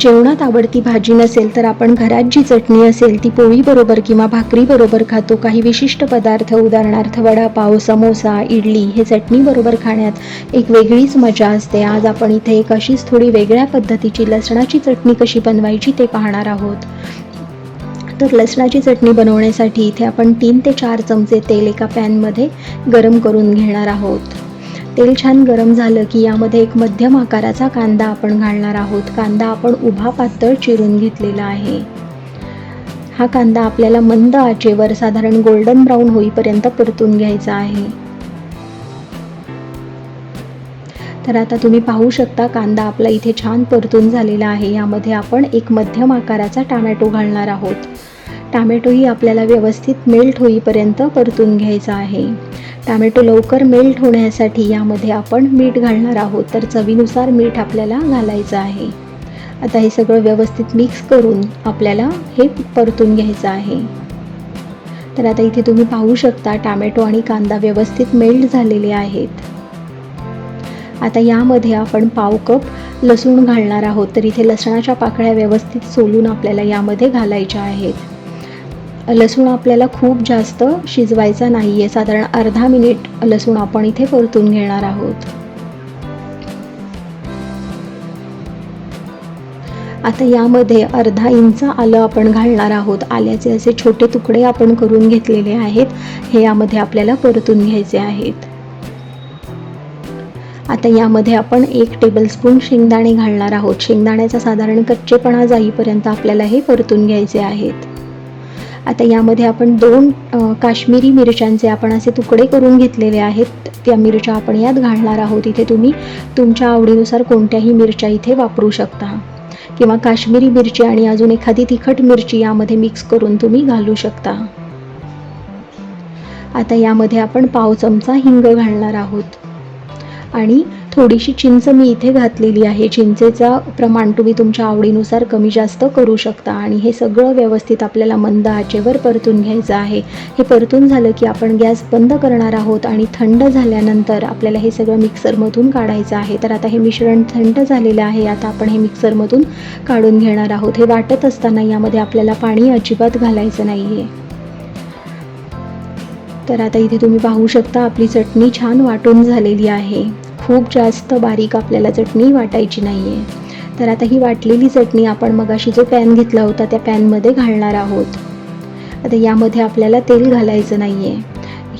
जेवणात आवडती भाजी नसेल तर आपण घरात जी चटणी असेल ती पोळीबरोबर किंवा भाकरीबरोबर खातो. काही विशिष्ट पदार्थ उदाहरणार्थ वडापाव समोसा इडली हे चटणीबरोबर खाण्यात एक वेगळीच मजा असते. आज आपण इथे एक अशीच थोडी वेगळ्या पद्धतीची लसणाची चटणी कशी बनवायची ते पाहणार आहोत. तर लसणाची चटणी बनवण्यासाठी इथे आपण तीन ते चार चमचे तेल एका पॅनमध्ये गरम करून घेणार आहोत. तेल छान गरम झालं की यामध्ये एक मध्यम आकाराचा कांदा आपण घालणार आहोत. कांदा आपण उभा पातळ चिरून घेतलेला आहे. हा कांदा आपल्याला मंद आचेवर साधारण गोल्डन ब्राऊन होईपर्यंत परतून घ्यायचा आहे. तर आता तुम्ही पाहू शकता कांदा आपला इथे छान परतून झालेला आहे. यामध्ये आपण एक मध्यम आकाराचा टामॅटो घालणार आहोत. टामॅटोही आपल्याला व्यवस्थित मेल्ट होईपर्यंत परतून घ्यायचा आहे. टामॅटो लवकर मेल्ट होण्यासाठी यामध्ये आपण मीठ घालणार आहोत तर चवीनुसार मीठ आपल्याला घालायचं आहे. आता हे सगळं व्यवस्थित मिक्स करून आपल्याला हे परतून घ्यायचं आहे. तर आता इथे तुम्ही पाहू शकता टामॅटो आणि कांदा व्यवस्थित मेल्ट झालेले आहेत. आता यामध्ये आपण पाव कप लसूण घालणार आहोत तर इथे लसणाच्या पाकळ्या व्यवस्थित सोलून आपल्याला यामध्ये घालायच्या आहेत. लसूण आपल्याला खूप जास्त शिजवायचा नाही आहे साधारण अर्धा मिनिट लसूण आपण इथे परतून घेणार आहोत. आता यामध्ये अर्धा इंच आलं आपण घालणार आहोत. आल्याचे असे छोटे तुकडे आपण करून घेतलेले आहेत. हे यामध्ये आपल्याला परतून घ्यायचे आहेत. आता यामध्ये आपण एक टेबलस्पून शेंगदाणे घालणार आहोत. शेंगदाण्याचा साधारण कच्चेपणा जाईपर्यंत आपल्याला हे परतून घ्यायचे आहेत. आता यामध्ये आपण दोन काश्मीरी मिरच्यांचे आपण असे तुकडे करून घेतलेले आहेत. त्या मिरच्या आपण यात घालणार आहोत. इथे तुम्ही तुमच्या आवडीनुसार कोणत्याही मिरच्या इथे वापरू शकता. किंवा काश्मीरी मिरची आणि अजून एखादी तिखट मिरची यामध्ये मिक्स करून तुम्ही घालू शकता. आता यामध्ये आपण पाव चमचा हिंग घालणार आहोत. आणि थोडीशी चिंच मी इथे घातलेली आहे. चिंचेचं प्रमाण तुम्ही तुमच्या आवडीनुसार कमी जास्त करू शकता आणि हे सगळं व्यवस्थित आपल्याला मंद आचेवर परतून घ्यायचं आहे. हे परतून झालं की आपण गॅस बंद करणार आहोत आणि थंड झाल्यानंतर आपल्याला हे सगळं मिक्सरमधून काढायचं आहे. तर आता हे मिश्रण थंड झालेलं आहे. आता आपण हे मिक्सरमधून काढून घेणार आहोत. हे वाटत असताना यामध्ये आपल्याला पाणी अजिबात घालायचं नाही आहे तर आता इथे तुम्ही पाहू शकता आपली चटणी छान वाटून झालेली आहे. खूप जास्त बारीक आपल्याला चटणी वाटायची नाही आहे तर आता ही वाटलेली चटणी आपण मगाशी जो पॅन घेतला होता त्या पॅनमध्ये घालणार आहोत. आता यामध्ये आपल्याला तेल घालायचं नाही आहे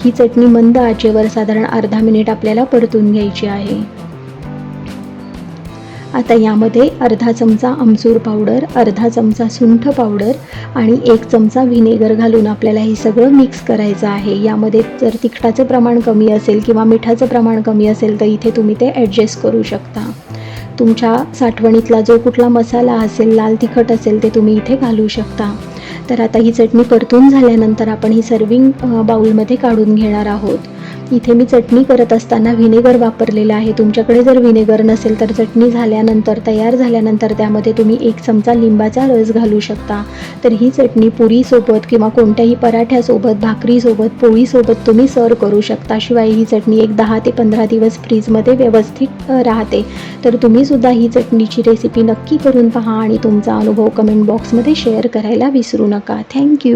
ही चटणी मंद आचेवर साधारण अर्धा मिनिट आपल्याला परतून घ्यायची आहे. आता यामध्ये अर्धा चमचा आमचूर पावडर अर्धा चमचा सुंठ पावडर आणि एक चमचा व्हिनेगर घालून आपल्याला हे सगळं मिक्स करायचं आहे. यामध्ये जर तिखटाचं प्रमाण कमी असेल किंवा मिठाचं प्रमाण कमी असेल तर इथे तुम्ही ते ॲडजस्ट करू शकता. तुमच्या साठवणीतला जो कुठला मसाला असेल लाल तिखट असेल ते तुम्ही इथे घालू शकता. तर आता ही चटणी परतून झाल्यानंतर आपण ही सर्विंग बाउलमध्ये काढून घेणार आहोत. इथे मी चटणी करत असताना व्हिनेगर वापरलेलं आहे. तुमच्याकडे जर व्हिनेगर नसेल तर चटणी झाल्यानंतर तयार झाल्यानंतर त्यामध्ये तुम्ही एक चमचा लिंबाचा रस घालू शकता. तर ही चटणी पुरीसोबत किंवा कोणत्याही पराठ्यासोबत भाकरीसोबत पोळीसोबत तुम्ही सर्व करू शकता. शिवाय ही चटणी एक दहा ते पंधरा दिवस फ्रीजमध्ये व्यवस्थित राहते. तर तुम्हीसुद्धा ही चटणीची रेसिपी नक्की करून पहा आणि तुमचा अनुभव कमेंट बॉक्समध्ये शेअर करायला विसरू नका. थँक्यू